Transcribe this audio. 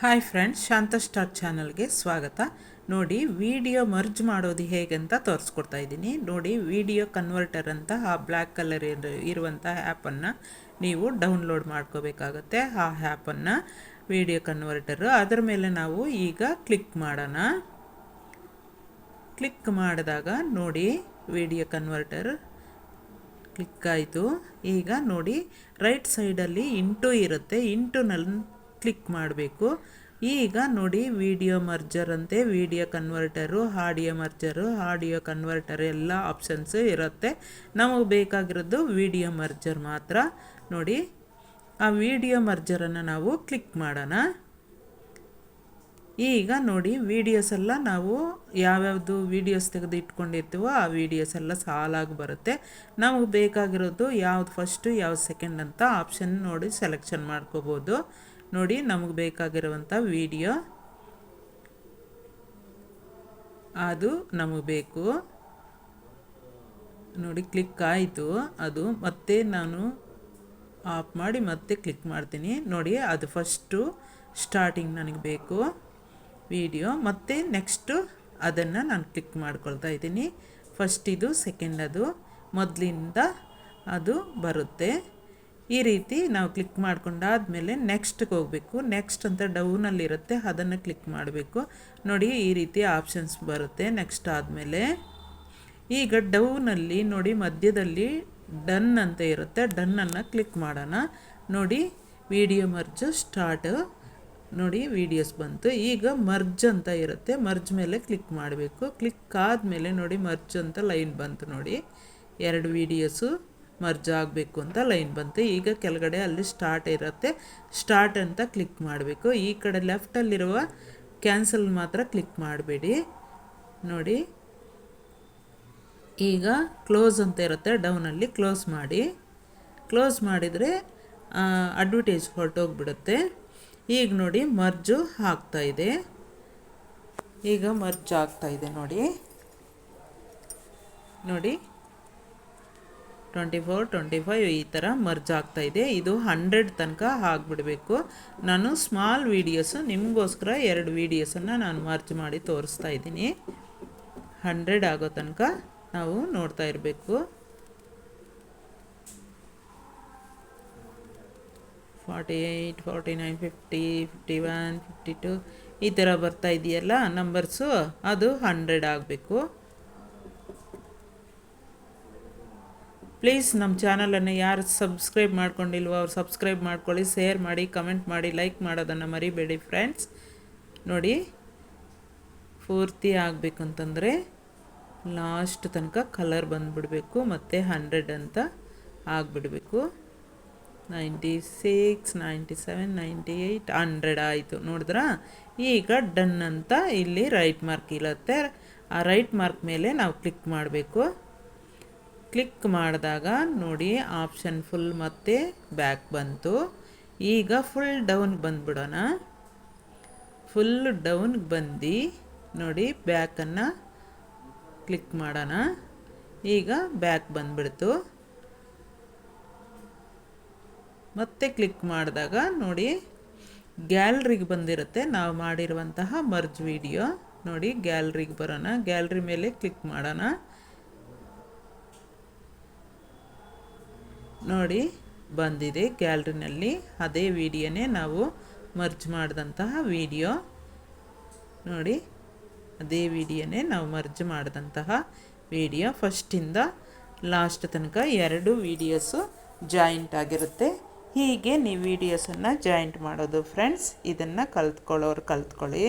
Hi friends ಶಾಂತ star ಚಾನಲ್ಗೆ ಸ್ವಾಗತ. ನೋಡಿ ವಿಡಿಯೋ ಮರ್ಜ್ ಮಾಡೋದು ಹೇಗೆ ಅಂತ ತೋರಿಸ್ಕೊಡ್ತಾ ಇದ್ದೀನಿ. ನೋಡಿ ವಿಡಿಯೋ ಕನ್ವರ್ಟರ್ ಅಂತ, ಆ ಬ್ಲ್ಯಾಕ್ ಕಲರ್ ಇರುವಂಥ ಆ್ಯಪನ್ನು ನೀವು ಡೌನ್ಲೋಡ್ ಮಾಡ್ಕೋಬೇಕಾಗತ್ತೆ. ಆ ಆ್ಯಪನ್ನು ವಿಡಿಯೋ ಕನ್ವರ್ಟರು ಅದರ ಮೇಲೆ ನಾವು ಈಗ ಕ್ಲಿಕ್ ಮಾಡೋಣ. ಕ್ಲಿಕ್ ಮಾಡಿದಾಗ ನೋಡಿ ವಿಡಿಯೋ ಕನ್ವರ್ಟರ್ ಕ್ಲಿಕ್ ಆಯಿತು. ಈಗ ನೋಡಿ ರೈಟ್ ಸೈಡಲ್ಲಿ ಇಂಟು ಇರುತ್ತೆ. ಇಂಟುನಲ್ಲಿ ಕ್ಲಿಕ್ ಮಾಡಬೇಕು. ಈಗ ನೋಡಿ ವಿಡಿಯೋ ಮರ್ಜರ್ ಅಂತೆ video converter audio merger audio converter ಎಲ್ಲ ಆಪ್ಷನ್ಸ್ ಇರುತ್ತೆ. ನಮಗೆ ಬೇಕಾಗಿರೋದು ವಿಡಿಯೋ ಮರ್ಜರ್ ಮಾತ್ರ. ನೋಡಿ, ಆ ವಿಡಿಯೋ ಮರ್ಜರನ್ನು ನಾವು ಕ್ಲಿಕ್ ಮಾಡೋಣ. ಈಗ ನೋಡಿ ವೀಡಿಯೋಸ್ ಎಲ್ಲ ನಾವು ಯಾವ್ಯಾವುದು ವೀಡಿಯೋಸ್ ತೆಗೆದು ಇಟ್ಕೊಂಡಿರ್ತೀವೋ ಆ ವೀಡಿಯೋಸ್ ಎಲ್ಲ ಸಾಲಾಗಿ ಬರುತ್ತೆ. ನಮಗೆ ಬೇಕಾಗಿರೋದು ಯಾವ್ದು ಫಸ್ಟು ಯಾವ್ದು ಸೆಕೆಂಡ್ ಅಂತ ಆಪ್ಷನ್ ನೋಡಿ ಸೆಲೆಕ್ಷನ್ ಮಾಡ್ಕೋಬೋದು. ನೋಡಿ ನಮಗೆ ಬೇಕಾಗಿರುವಂಥ ವಿಡಿಯೋ ಅದು ನಮಗೆ ಬೇಕು. ನೋಡಿ ಕ್ಲಿಕ್ ಆಯಿತು. ಅದು ಮತ್ತೆ ನಾನು ಆಫ್ ಮಾಡಿ ಮತ್ತೆ ಕ್ಲಿಕ್ ಮಾಡ್ತೀನಿ. ನೋಡಿ ಅದು ಫಸ್ಟು ಸ್ಟಾರ್ಟಿಂಗ್ ನನಗೆ ಬೇಕು ವಿಡಿಯೋ ಮತ್ತು ನೆಕ್ಸ್ಟು ಅದನ್ನು ನಾನು ಕ್ಲಿಕ್ ಮಾಡ್ಕೊಳ್ತಾ ಇದ್ದೀನಿ. ಫಸ್ಟ್ ಇದು ಸೆಕೆಂಡ್ ಅದು. ಮೊದಲಿಂದ ಅದು ಬರುತ್ತೆ. ಈ ರೀತಿ ನಾವು ಕ್ಲಿಕ್ ಮಾಡ್ಕೊಂಡಾದಮೇಲೆ ನೆಕ್ಸ್ಟ್ಗೆ ಹೋಗಬೇಕು. ನೆಕ್ಸ್ಟ್ ಅಂತ ಡೌನಲ್ಲಿರುತ್ತೆ, ಅದನ್ನು ಕ್ಲಿಕ್ ಮಾಡಬೇಕು. ನೋಡಿ, ಈ ರೀತಿ ಆಪ್ಷನ್ಸ್ ಬರುತ್ತೆ. ನೆಕ್ಸ್ಟ್ ಆದಮೇಲೆ ಈಗ ಡೌನಲ್ಲಿ ನೋಡಿ, ಮಧ್ಯದಲ್ಲಿ ಡನ್ ಅಂತ ಇರುತ್ತೆ. ಡನ್ನನ್ನು ಕ್ಲಿಕ್ ಮಾಡೋಣ. ನೋಡಿ, ವಿಡಿಯೋ ಮರ್ಜು ಸ್ಟಾರ್ಟ್. ನೋಡಿ, ವಿಡಿಯೋಸ್ ಬಂತು. ಈಗ ಮರ್ಜ್ ಅಂತ ಇರುತ್ತೆ. ಮರ್ಜ್ ಮೇಲೆ ಕ್ಲಿಕ್ ಮಾಡಬೇಕು. ಕ್ಲಿಕ್ ಆದಮೇಲೆ ನೋಡಿ, ಮರ್ಜ್ ಅಂತ ಲೈನ್ ಬಂತು ನೋಡಿ. ಎರಡು ವೀಡಿಯೋಸು. ಮರ್ಜ್ ಆಗಬೇಕು ಅಂತ ಲೈನ್ ಬಂತು. ಈಗ ಕೆಳಗಡೆ ಅಲ್ಲಿ ಸ್ಟಾರ್ಟ್ ಇರುತ್ತೆ. ಸ್ಟಾರ್ಟ್ ಅಂತ ಕ್ಲಿಕ್ ಮಾಡಬೇಕು. ಈ ಕಡೆ ಲೆಫ್ಟಲ್ಲಿರುವ ಕ್ಯಾನ್ಸಲ್ ಮಾತ್ರ ಕ್ಲಿಕ್ ಮಾಡಬೇಡಿ. ನೋಡಿ. ಈಗ ಕ್ಲೋಸ್ ಅಂತ ಇರುತ್ತೆ. ಡೌನಲ್ಲಿ ಕ್ಲೋಸ್ ಮಾಡಿ. ಕ್ಲೋಸ್ ಮಾಡಿದರೆ ಅಡ್ವರ್ಟೈಸ್ ಹೊರಟೋಗ್ಬಿಡುತ್ತೆ. ಈಗ ನೋಡಿ ಮರ್ಜು ಆಗ್ತಾ ಇದೆ. ಈಗ ಮರ್ಜ್ ಆಗ್ತಾ ಇದೆ ನೋಡಿ. ನೋಡಿ. ಟ್ವೆಂಟಿ ಫೋರ್, ಟ್ವೆಂಟಿ ಫೈವ್ ಈ ಥರ ಮರ್ಜ್ ಆಗ್ತಾ ಇದೆ. ಇದು ಹಂಡ್ರೆಡ್ ತನಕ ಆಗಿಬಿಡಬೇಕು. ನಾನು ಸ್ಮಾಲ್ ವೀಡಿಯೋಸು ನಿಮಗೋಸ್ಕರ ಎರಡು ವೀಡಿಯೋಸನ್ನು ನಾನು ಮರ್ಜ್ ಮಾಡಿ ತೋರಿಸ್ತಾ ಇದ್ದೀನಿ. ಹಂಡ್ರೆಡ್ ಆಗೋ ತನಕ ನಾವು ನೋಡ್ತಾ ಇರಬೇಕು. Forty eight forty nine fifty fifty one fifty two ಈ ಥರ ಬರ್ತಾ ಇದೆಯಲ್ಲ ನಂಬರ್ಸು ಅದು ಹಂಡ್ರೆಡ್ ಆಗಬೇಕು. ಪ್ಲೀಸ್ ನಮ್ಮ ಚಾನಲನ್ನು ಯಾರು ಸಬ್ಸ್ಕ್ರೈಬ್ ಮಾಡ್ಕೊಂಡಿಲ್ವೋ ಅವ್ರು ಸಬ್ಸ್ಕ್ರೈಬ್ ಮಾಡ್ಕೊಳ್ಳಿ, ಶೇರ್ ಮಾಡಿ, ಕಮೆಂಟ್ ಮಾಡಿ, ಲೈಕ್ ಮಾಡೋದನ್ನು ಮರಿಬೇಡಿ ಫ್ರೆಂಡ್ಸ್. ನೋಡಿ, ಪೂರ್ತಿ ಆಗಬೇಕು ಅಂತಂದರೆ ಲಾಸ್ಟ್ ತನಕ ಕಲರ್ ಬಂದುಬಿಡಬೇಕು, ಮತ್ತು ಹಂಡ್ರೆಡ್ ಅಂತ ಆಗಿಬಿಡಬೇಕು. Ninety six, ninety seven, ninety eight, hundred ಆಯಿತು. ನೋಡಿದ್ರಾ? ಈಗ ಡನ್ ಅಂತ ಇಲ್ಲಿ ರೈಟ್ ಮಾರ್ಕ್ ಇರುತ್ತೆ. ಆ ರೈಟ್ ಮಾರ್ಕ್ ಮೇಲೆ ನಾವು ಕ್ಲಿಕ್ ಮಾಡಬೇಕು. ಕ್ಲಿಕ್ ಮಾಡಿದಾಗ ನೋಡಿ ಆಪ್ಷನ್ ಫುಲ್ ಮತ್ತು ಬ್ಯಾಕ್ ಬಂತು. ಈಗ ಫುಲ್ ಡೌನ್ಗೆ ಬಂದ್ಬಿಡೋಣ. ಫುಲ್ ಡೌನ್ಗೆ ಬಂದು ನೋಡಿ ಬ್ಯಾಕನ್ನು ಕ್ಲಿಕ್ ಮಾಡೋಣ. ಈಗ ಬ್ಯಾಕ್ ಬಂದ್ಬಿಡ್ತು. ಮತ್ತೆ ಕ್ಲಿಕ್ ಮಾಡಿದಾಗ ನೋಡಿ ಗ್ಯಾಲ್ರಿಗೆ ಬಂದಿರುತ್ತೆ. ನಾವು ಮಾಡಿರುವಂತಹ ಮರ್ಜ್ ವಿಡಿಯೋ ನೋಡಿ ಗ್ಯಾಲ್ರಿಗೆ ಬರೋಣ. ಗ್ಯಾಲ್ರಿ ಮೇಲೆ ಕ್ಲಿಕ್ ಮಾಡೋಣ. ನೋಡಿ ಬಂದಿದೆ ಗ್ಯಾಲ್ರಿನಲ್ಲಿ ಅದೇ ವಿಡಿಯೋನೇ ನಾವು ಮರ್ಜ್ ಮಾಡಿದಂತಹ ವಿಡಿಯೋ. ನೋಡಿ, ಅದೇ ವಿಡಿಯೋನೇ ನಾವು ಮರ್ಜ್ ಮಾಡಿದಂತಹ ವಿಡಿಯೋ. ಫಸ್ಟಿಂದ ಲಾಸ್ಟ್ ತನಕ ಎರಡು ವಿಡಿಯೋಸು ಜಾಯಿಂಟ್ ಆಗಿರುತ್ತೆ. ಹೀಗೆ ನೀವು ವಿಡಿಯೋಸನ್ನು ಜಾಯಿಂಟ್ ಮಾಡೋದು, ಫ್ರೆಂಡ್ಸ್. ಇದನ್ನು ಕಲ್ತ್ಕೊಳ್ಳೋರು ಕಲ್ತ್ಕೊಳ್ಳಿ.